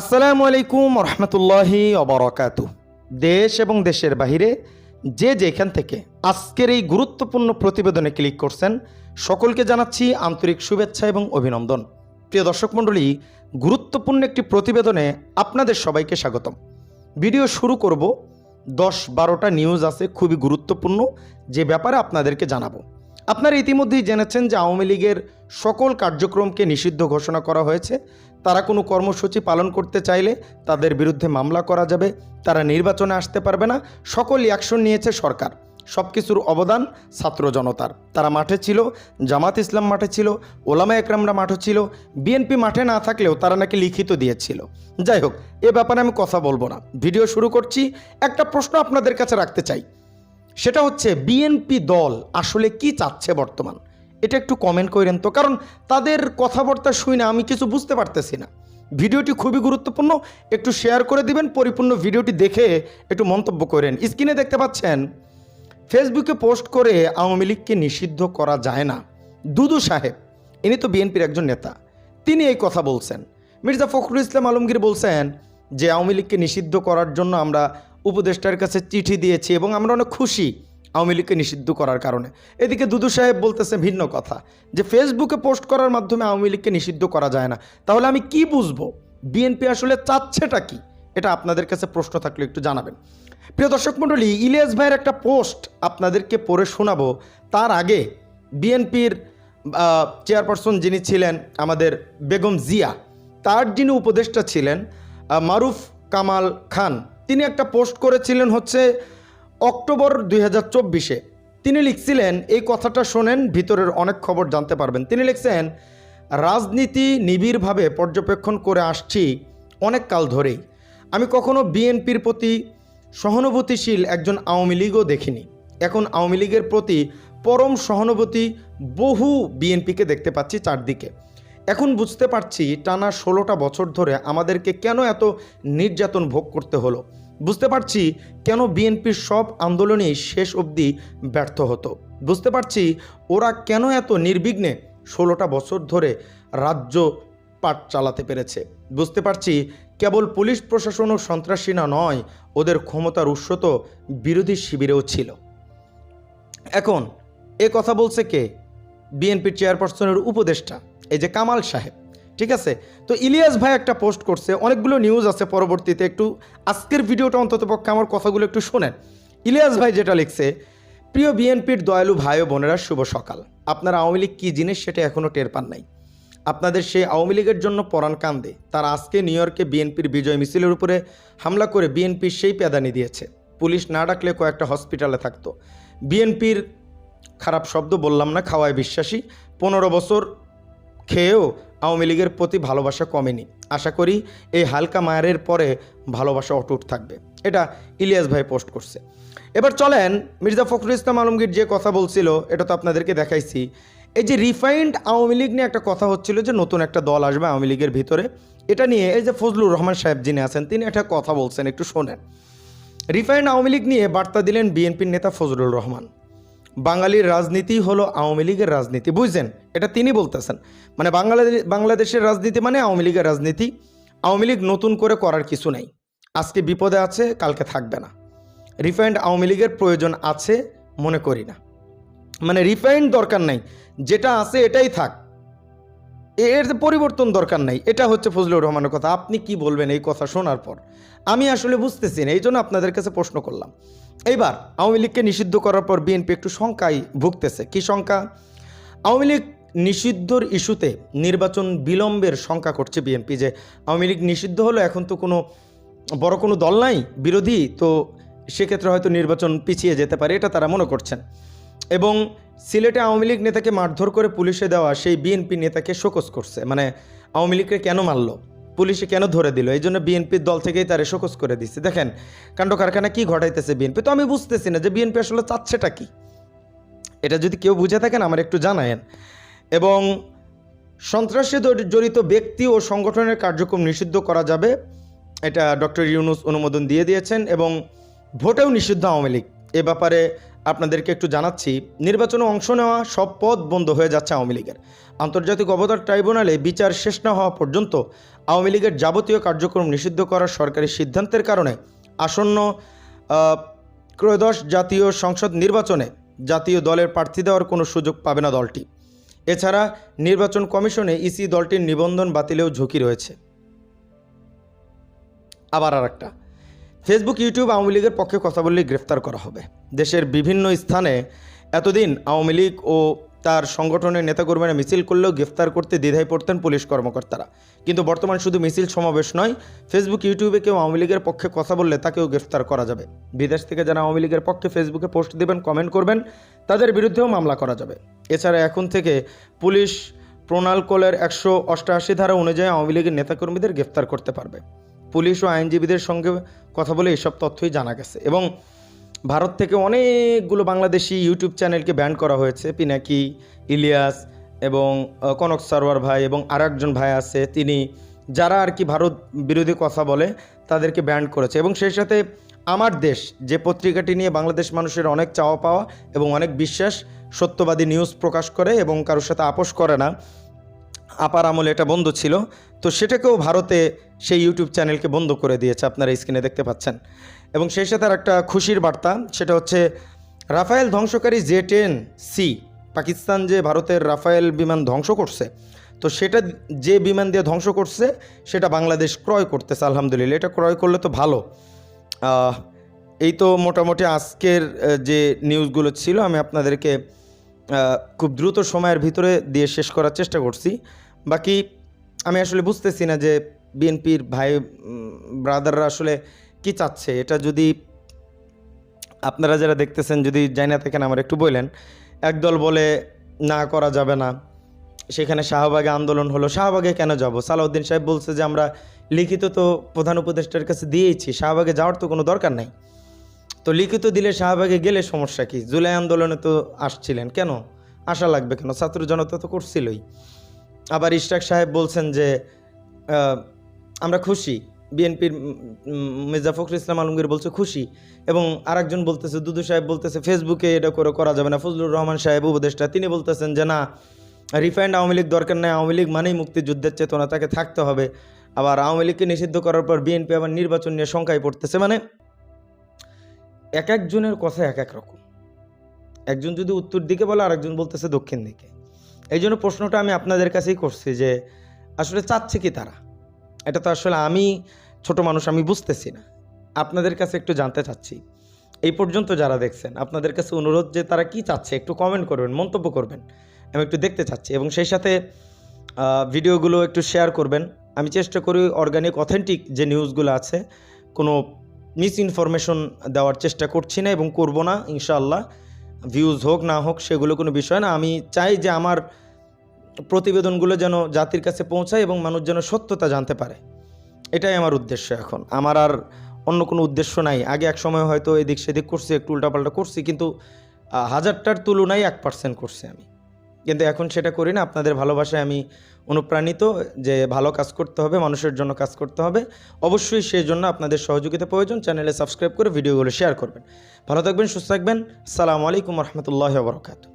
আসসালামু আলাইকুম রহমতুল্লাহি অবরকাত দেশ এবং দেশের বাহিরে যে যেখান থেকে আজকের এই গুরুত্বপূর্ণ প্রতিবেদনে ক্লিক করছেন, সকলকে জানাচ্ছি আন্তরিক শুভেচ্ছা এবং অভিনন্দন। প্রিয় দর্শক মণ্ডলী, গুরুত্বপূর্ণ একটি প্রতিবেদনে আপনাদের সবাইকে স্বাগতম। ভিডিও শুরু করব। দশ বারোটা নিউজ আছে, খুবই গুরুত্বপূর্ণ, যে ব্যাপারে আপনাদেরকে জানাব। আপনারা ইতিমধ্যেই জেনেছেন যে আওয়ামী লীগের সকল কার্যক্রমকে নিষিদ্ধ ঘোষণা করা হয়েছে। তারা কোনো কর্মসূচি পালন করতে চাইলে তাদের বিরুদ্ধে মামলা করা যাবে। তারা নির্বাচনে আসতে পারবে না। সকল অ্যাকশন নিয়েছে সরকার। সব কিছুর অবদান ছাত্র জনতার। তারা মাঠে ছিল, জামাত ইসলাম মাঠে ছিল, ওলামা একরামরা মাঠে ছিল। বিএনপি মাঠে না থাকলেও তারা নাকি লিখিত দিয়েছিল। যাই হোক, এ ব্যাপারে আমি কথা বলব না। ভিডিও শুরু করছি। একটা প্রশ্ন আপনাদের কাছে রাখতে চাই। সেটা হচ্ছে বিএনপি দল আসলে কি চাচ্ছে বর্তমান? এটা একটু কমেন্ট করেন তো, কারণ তাদের কথাবার্তা শুই না আমি কিছু বুঝতে পারতেছি না। ভিডিওটি খুবই গুরুত্বপূর্ণ, একটু শেয়ার করে দিবেন, পরিপূর্ণ ভিডিওটি দেখে একটু মন্তব্য করেন। স্ক্রিনে দেখতে পাচ্ছেন ফেসবুকে পোস্ট করে আওয়ামী লীগকে নিষিদ্ধ করা যায় না। দুদু সাহেব, ইনি তো বিএনপির একজন নেতা, তিনি এই কথা বলছেন। মির্জা ফখরুল ইসলাম আলমগীর বলছেন যে, আওয়ামী লীগকে নিষিদ্ধ করার জন্য আমরা উপদেষ্টার কাছে চিঠি দিয়েছি এবং আমরা অনেক খুশি আওয়ামী লীগকে নিষিদ্ধ করার কারণে। এদিকে দুদু সাহেব বলতেছে ভিন্ন কথা, যে ফেসবুকে পোস্ট করার মাধ্যমে আওয়ামী লীগকে নিষিদ্ধ করা যায় না। তাহলে আমি কি বুঝব? বিএনপি আসলে চাচ্ছেটা কি? এটা আপনাদের কাছে প্রশ্ন থাকলে একটু জানাবেন। প্রিয় দর্শক মণ্ডলী, ইলিয়াস ভাইয়ের একটা পোস্ট আপনাদেরকে পড়ে শোনাবো। তার আগে বিএনপির চেয়ারপারসন যিনি ছিলেন আমাদের বেগম জিয়া, তার যিনি উপদেষ্টা ছিলেন মারুফ কামাল খান তিনি একটা পোস্ট করেছিলেন হচ্ছে অক্টোবর দুই তিনি লিখছিলেন, এই কথাটা শোনেন, ভিতরের অনেক খবর জানতে পারবেন। তিনি লিখছেন, রাজনীতি নিবিড়ভাবে পর্যবেক্ষণ করে আসছি অনেক কাল ধরেই। আমি কখনো বিএনপির প্রতি সহানুভূতিশীল একজন আওয়ামী লীগও দেখিনি। এখন আওয়ামী লীগের প্রতি পরম সহানুভূতি বহু বিএনপিকে দেখতে পাচ্ছি চারদিকে। এখন বুঝতে পারছি টানা ষোলোটা বছর ধরে আমাদেরকে কেন এত নির্যাতন ভোগ করতে হলো? বুঝতে পারছি কেন বিএনপির সব আন্দোলনেই শেষ অবধি ব্যর্থ হতো। বুঝতে পারছি ওরা কেন এত নির্বিঘ্নে ষোলোটা বছর ধরে রাজ্য পাট চালাতে পেরেছে। বুঝতে পারছি কেবল পুলিশ প্রশাসন ও সন্ত্রাসীনা নয়, ওদের ক্ষমতার উৎস তো বিরোধী শিবিরেও ছিল। এখন এ কথা বলছে কে? বিএনপির চেয়ারপারসনের উপদেষ্টা, এই যে কামাল সাহেব। ঠিক আছে? তো ইলিয়াস ভাই একটা পোস্ট করছে, অনেকগুলো নিউজ আছে পরবর্তীতে, একটু আজকের ভিডিওটা অন্তত পক্ষে আমার কথাগুলো একটু শোনেন। ইলিয়াস ভাই যেটা লিখছে, প্রিয় বিএনপির দয়ালু ভাই ও বোনেরা, শুভ সকাল। আপনারা আওয়ামী লীগ কী জিনিস সেটা এখনও টের পান নাই? আপনাদের সেই আওয়ামী লীগের জন্য পরাণ কান্দে। তারা আজকে নিউ ইয়র্কে বিএনপির বিজয় মিছিলের উপরে হামলা করে বিএনপির সেই প্যাদানি দিয়েছে। পুলিশ না ডাকলে কয়েকটা হসপিটালে থাকতো। বিএনপির খারাপ শব্দ বললাম না, খাওয়ায় বিশ্বাসী। পনেরো বছর খেয়েও আওয়ামী লীগের প্রতি ভালোবাসা কমেনি। আশা করি এই হালকা মায়ারের পরে ভালোবাসা অটুট থাকবে। এটা ইলিয়াস ভাই পোস্ট করছে। এবার চলেন মির্জা ফখরুল ইসলাম আলমগীর যে কথা বলছিল, এটা তো আপনাদেরকে দেখাইছি। এই যে রিফাইন্ড আওয়ামী লীগ নিয়ে একটা কথা হচ্ছিল যে নতুন একটা দল আসবে আওয়ামী লীগের ভিতরে, এটা নিয়ে এই যে ফজলুর রহমান সাহেব যিনি আছেন, তিনি একটা কথা বলছেন, একটু শোনেন। রিফাইন্ড আওয়ামী লীগ নিয়ে বার্তা দিলেন বিএনপির নেতা ফজলুর রহমান। বাঙালির রাজনীতি হলো আওয়ামী লীগের রাজনীতি, বুঝছেন? এটা তিনি বলতেছেন। মানে বাংলাদেশ বাংলাদেশের রাজনীতি মানে আওয়ামী লীগের রাজনীতি। আওয়ামী লীগ নতুন করে করার কিছু নাই। আজকে বিপদে আছে, কালকে থাকবে না। রিফাইন্ড আওয়ামী লীগের প্রয়োজন আছে, মনে করি না। মানে রিফাইন্ড দরকার নাই। যেটা আছে, এটাই থাক। এর পরিবর্তন দরকার নাই, এটা হচ্ছে ফজলুর রহমানের কথা। আপনি কি বলবেন এই কথা শোনার পর? আমি আসলে বুঝতেছি না এই জন্য আপনাদের কাছে প্রশ্ন করলাম। এইবার, আওয়ামী লীগকে নিষিদ্ধ করার পর বিএনপি একটু শঙ্কায় ভুগতেছে। কি শঙ্কা? আওয়ামী লীগ নিষিদ্ধর ইস্যুতে নির্বাচন বিলম্বের শঙ্কা করছে বিএনপি যে, আওয়ামী লীগ নিষিদ্ধ হলো, এখন তো কোনো বড় কোনো দল নাই, বিরোধী, তো সেক্ষেত্রে হয়তো নির্বাচন পিছিয়ে যেতে পারে, এটা তারা মনে করছেন। এবং সিলেটে আওয়ামী লীগ নেতাকে মারধর করে পুলিশে দেওয়া সেই বিএনপি নেতাকে শোকস করছে। মানে আওয়ামী লীগকে কেন মারল? পুলিশে কেন ধরে দিল? এই জন্য বিএনপির দল থেকেই তারে শোকস করে দিচ্ছে দেখেন, কাণ্ড কারখানা কী ঘটাইতেছে বিএনপি? তো আমি বুঝতেছি না যে বিএনপি আসলে চাচ্ছেটা কি। এটা যদি কেউ বুঝে থাকেন, আমার একটু জানায়েন। এবং সন্ত্রাসে জড়ি- জড়িত ব্যক্তি ও সংগঠনের কার্যক্রম নিষিদ্ধ করা যাবে। এটা ডক্টর ইউনুস অনুমোদন দিয়ে দিয়েছেন এবং ভোটেও নিষিদ্ধ আওয়ামী লীগ। এ ব্যাপারে আপনাদেরকে একটু জানাচ্ছি নির্বাচনে অংশ নেওয়া সব পদ বন্ধ হয়ে যাচ্ছে আওয়ামী লীগের। আন্তর্জাতিক অবতার ট্রাইব্যুনালে বিচার শেষ না হওয়া পর্যন্ত আওয়ামী লীগের যাবতীয় কার্যক্রম নিষিদ্ধ করার সরকারি সিদ্ধান্তের কারণে আসন্ন আহ, ত্রয়োদশ জাতীয় সংসদ নির্বাচনে জাতীয় দলের প্রার্থী দেওয়ার কোনো সুযোগ পাবে না দলটি। এছাড়া নির্বাচন কমিশনে ইসি দলটির নিবন্ধন বাতিলেও ঝুঁকি রয়েছে। আবার আর একটা ফেসবুক, ইউটিউব আওয়ামী লীগের পক্ষে কথা বললেই গ্রেফতার করা হবে। দেশের বিভিন্ন স্থানে এতদিন আওয়ামী লীগ ও তার সংগঠনের নেতাকর্মীরা মিছিল করলেও গ্রেফতার করতে দ্বিধায় পড়তেন পুলিশ কর্মকর্তারা। কিন্তু বর্তমান শুধু মিছিল সমাবেশ নয়, ফেসবুক, ইউটিউবে কেউ আওয়ামী লীগের পক্ষে কথা বললে তাকেও গ্রেফতার করা যাবে। বিদেশ থেকে যারা আওয়ামী লীগের পক্ষে ফেসবুকে পোস্ট দেবেন, কমেন্ট করবেন, তাদের বিরুদ্ধেও মামলা করা যাবে। এছাড়া এখন থেকে পুলিশ প্রণালকলের একশো অষ্টআশি ধারা অনুযায়ী আওয়ামী লীগের নেতাকর্মীদের গ্রেফতার করতে পারবে। পুলিশ ও আইনজীবীদের সঙ্গে কথা বলে এসব তথ্যই জানা গেছে। এবং ভারত থেকে অনেকগুলো বাংলাদেশি ইউটিউব চ্যানেলকে ব্যান করা হয়েছে। পিনাকি, ইলিয়াস এবং কনক সারোয়ার ভাই এবং আর একজন ভাই আছে। তিনি, যারা আর কি ভারত বিরোধী কথা বলে, তাদেরকে ব্যান করেছে। এবং সেই সাথে আমার দেশ, যে পত্রিকাটি নিয়ে বাংলাদেশ মানুষের অনেক চাওয়া পাওয়া এবং অনেক বিশ্বাস, সত্যবাদী নিউজ প্রকাশ করে এবং কারোর সাথে আপোষ করে না আপার আমলে এটা বন্ধ ছিল। তো সেটাকেও ভারতে সেই ইউটিউব চ্যানেলকে বন্ধ করে দিয়েছে আপনারা স্ক্রিনে দেখতে পাচ্ছেন। এবং সেই সাথে আর একটা খুশির বার্তা, সেটা হচ্ছে রাফায়েল ধ্বংসকারী জে টেন সি, পাকিস্তান যে ভারতের রাফায়েল বিমান ধ্বংস করছে, তো সেটা যে বিমান দিয়ে ধ্বংস করছে, সেটা বাংলাদেশ ক্রয় করতেছে, আলহামদুলিল্লাহ। এটা ক্রয় করলে তো ভালো। এই তো মোটামুটি আজকের যে নিউজগুলো ছিল, আমি আপনাদেরকে খুব দ্রুত সময়ের ভিতরে দিয়ে শেষ করার চেষ্টা করছি। বাকি আমি আসলে বুঝতেছি না যে বিএনপির ভাই ব্রাদাররা আসলে কি চাচ্ছে। এটা যদি আপনারা যারা দেখতেছেন, যদি যাই না থাকেন, আমার একটু বললেন একদল বলে, না, করা যাবে না। সেখানে শাহবাগে আন্দোলন হলো। শাহবাগে কেন যাব? সালাউদ্দিন সাহেব বলছে যে, আমরা লিখিত তো প্রধান উপদেষ্টার কাছে দিয়েইছি, শাহবাগে যাওয়ার তো কোনো দরকার নাই। তো লিখিত দিলে শাহবাগে গেলে সমস্যা কি? জুলাই আন্দোলনে তো আসছিলেন। কেন? আশা লাগবে কেন? ছাত্র জনতা তো করছিলই। আবার ইশরাক সাহেব বলছেন যে আমরা খুশি। বিএনপির মির্জা ফখরুল ইসলাম আলমগীর বলছে খুশি এবং আরেকজন বলতেছে, দুদু সাহেব বলতেছে, ফেসবুকে এটা করে করা যাবে না। ফজলুর রহমান সাহেব উপদেষ্টা, তিনি বলতেছেন যে, না, রিফাইন্ড আওয়ামী লীগ দরকার নেই। আওয়ামী লীগ মানেই মুক্তিযুদ্ধের চেতনা, তাকে থাকতে হবে। আবার আওয়ামী লীগকে নিষিদ্ধ করার পর বিএনপি আবার নির্বাচন নিয়ে শঙ্কায় পড়তেছে। মানে এক একজনের কথা এক এক রকম। একজন যদি উত্তর দিকে বলে, আরেকজন বলতেছে দক্ষিণ দিকে। এই জন্য প্রশ্নটা আমি আপনাদের কাছেই করছি যে আসলে চাচ্ছে কি তারা? এটা তো আসলে আমি ছোট মানুষ, আমি বুঝতেছি না। আপনাদের কাছে একটু জানতে চাচ্ছি। এই পর্যন্ত যারা দেখছেন, আপনাদের কাছে অনুরোধ যে তারা কি চাচ্ছে, একটু কমেন্ট করবেন, মন্তব্য করবেন। আমি একটু দেখতে চাচ্ছি এবং সেই সাথে ভিডিওগুলো একটু শেয়ার করবেন। আমি চেষ্টা করি অর্গানিক অথেন্টিক যে নিউজগুলো আছে, কোনো মিস ইনফরমেশন দেওয়ার চেষ্টা করছি না এবং করব না। ইনশাআল্লাহ ভিউজ হোক, না হোক, সেগুলো কোনো বিষয় না। আমি চাই যে আমার প্রতিবেদনগুলো যেন জাতির কাছে পৌঁছায় এবং মানুষ যেন সত্যতা জানতে পারে। এটাই আমার উদ্দেশ্য এখন। আমার আর অন্য কোনো উদ্দেশ্য নাই। আগে এক সময় হয়তো এদিক সেদিক করছি, একটু উল্টাপাল্টা করছি, কিন্তু হাজারটার তুলনায় এক পার্সেন্ট করছি আমি। কিন্তু এখন সেটা করি না। আপনাদের ভালোবাসায় আমি অনুপ্রাণিত যে ভালো কাজ করতে হবে, মানুষের জন্য কাজ করতে হবে। অবশ্যই সেই জন্য আপনাদের সহযোগিতা প্রয়োজন। চ্যানেলে সাবস্ক্রাইব করে ভিডিওগুলো শেয়ার করবেন। ভালো থাকবেন, সুস্থ থাকবেন। সালামু আলাইকুম রহমতুল্লাহ বরকাত